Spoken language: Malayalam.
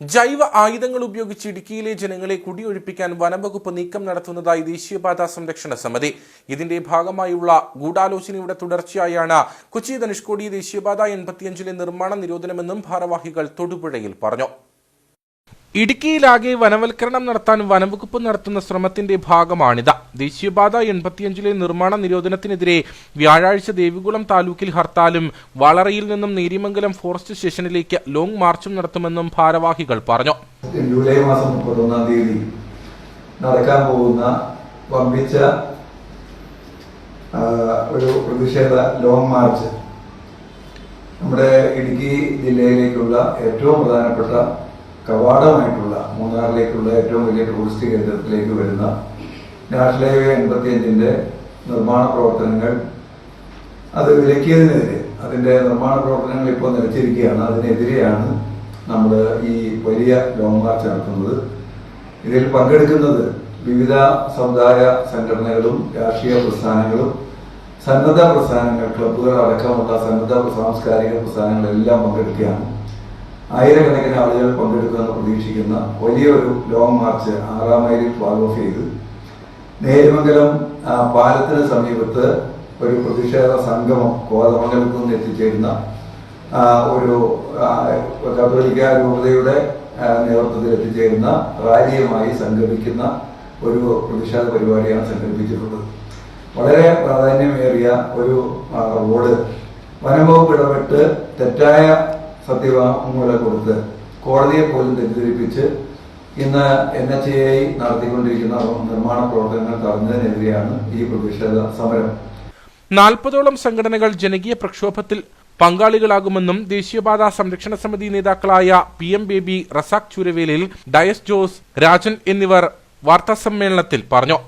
ജൈവ ആയുധങ്ങൾ ഉപയോഗിച്ച് ഇടുക്കിയിലെ ജനങ്ങളെ കുടിയൊഴിപ്പിക്കാൻ വനംവകുപ്പ് നീക്കം നടത്തുന്നതായി ദേശീയപാത സംരക്ഷണ സമിതി. ഇതിന്റെ ഭാഗമായുള്ള ഗൂഢാലോചനയുടെ തുടർച്ചയായാണ് കൊച്ചി ധനുഷ്കോടി ദേശീയപാത എൺപത്തിയഞ്ചിലെ നിർമ്മാണ നിരോധനമെന്നും ഭാരവാഹികൾ തൊടുപുഴയിൽ പറഞ്ഞു. ഇടുക്കിയിലാകെ വനവൽക്കരണം നടത്താൻ വനംവകുപ്പ് നടത്തുന്ന ശ്രമത്തിന്റെ ഭാഗമാണിത്. ദേശീയപാത എൺപത്തിയഞ്ചിലെ നിർമ്മാണ നിരോധനത്തിനെതിരെ വ്യാഴാഴ്ച ദേവികുളം താലൂക്കിൽ ഹർത്താലും വളറയിൽ നിന്നും നേരിമംഗലം ഫോറസ്റ്റ് സ്റ്റേഷനിലേക്ക് ലോങ് മാർച്ചും നടത്തുമെന്നും ഭാരവാഹികൾ പറഞ്ഞു. ജൂലൈ മാസം മുപ്പത്തൊന്നാം തീയതി നടക്കാൻ പോകുന്ന വമ്പിച്ച ഒരു പ്രതിഷേധ ലോങ് മാർച്ച് നമ്മുടെ ഇടുക്കി ജില്ലയിലേക്കുള്ള ഏറ്റവും പ്രധാനപ്പെട്ട കവാടമായിട്ടുള്ള മൂന്നാറിലേക്കുള്ള ഏറ്റവും വലിയ ടൂറിസ്റ്റ് കേന്ദ്രത്തിലേക്ക് വരുന്ന നാഷണൽ ഹൈവേ എൺപത്തിയഞ്ചിന്റെ നിർമ്മാണ പ്രവർത്തനങ്ങൾ അത് വിലക്കിയതിനെതിരെ അതിന്റെ നിർമ്മാണ പ്രവർത്തനങ്ങൾ ഇപ്പോൾ നിലച്ചിരിക്കുകയാണ്. അതിനെതിരെയാണ് നമ്മൾ ഈ വലിയ ലോങ് മാർച്ച് നടത്തുന്നത്. ഇതിൽ പങ്കെടുക്കുന്നത് വിവിധ സമുദായ സംഘടനകളും രാഷ്ട്രീയ പ്രസ്ഥാനങ്ങളും സന്നദ്ധ പ്രസ്ഥാനങ്ങൾ ക്ലബ്ബുകൾ അടക്കമുള്ള സന്നദ്ധ സാംസ്കാരിക പ്രസ്ഥാനങ്ങളെല്ലാം പങ്കെടുക്കുകയാണ്. ആയിരക്കണക്കിന് ആളുകൾ പങ്കെടുക്കുമെന്ന് പ്രതീക്ഷിക്കുന്ന വലിയൊരു ലോങ് മാർച്ച് ആറാം മൈലിൽ ഫ്ലാഗ് ഓഫ് ചെയ്ത്. നേരുമംഗലം പാലത്തിന് സമീപത്ത് ഒരു പ്രതിഷേധ സംഗമം കോതമംഗലത്ത് നിന്ന് എത്തിച്ചേരുന്ന ഒരു കത്തോലിക്ക രൂപതയുടെ നേതൃത്വത്തിൽ എത്തിച്ചേരുന്ന റാലിയുമായി സംഘടിപ്പിക്കുന്ന ഒരു പ്രതിഷേധ പരിപാടിയാണ് സംഘടിപ്പിച്ചിട്ടുള്ളത്. വളരെ പ്രാധാന്യമേറിയ ഒരു റോഡ് വനംവകുപ്പ് ഇടപെട്ട് തെറ്റായ സത്യവാങ്മൂലം കൊടുത്ത് കോടതിയെ പോലും തെറ്റിദ്ധരിപ്പിച്ച് ഇന്ന് എൻ എച്ച് എ ഐ നടത്തിക്കൊണ്ടിരിക്കുന്ന നിർമ്മാണ പ്രവർത്തനങ്ങൾ തടഞ്ഞതിനെതിരെയാണ് ഈ പ്രതിഷേധ സമരം. നാൽപ്പതോളം സംഘടനകൾ ജനകീയ പ്രക്ഷോഭത്തിൽ പങ്കാളികളാകുമെന്നും ദേശീയപാത സംരക്ഷണ സമിതി നേതാക്കളായ പി എം ബേബി റസാഖ് ചൂരവേലിൽ ഡയസ് ജോസ് രാജൻ എന്നിവർ വാർത്താസമ്മേളനത്തിൽ പറഞ്ഞു.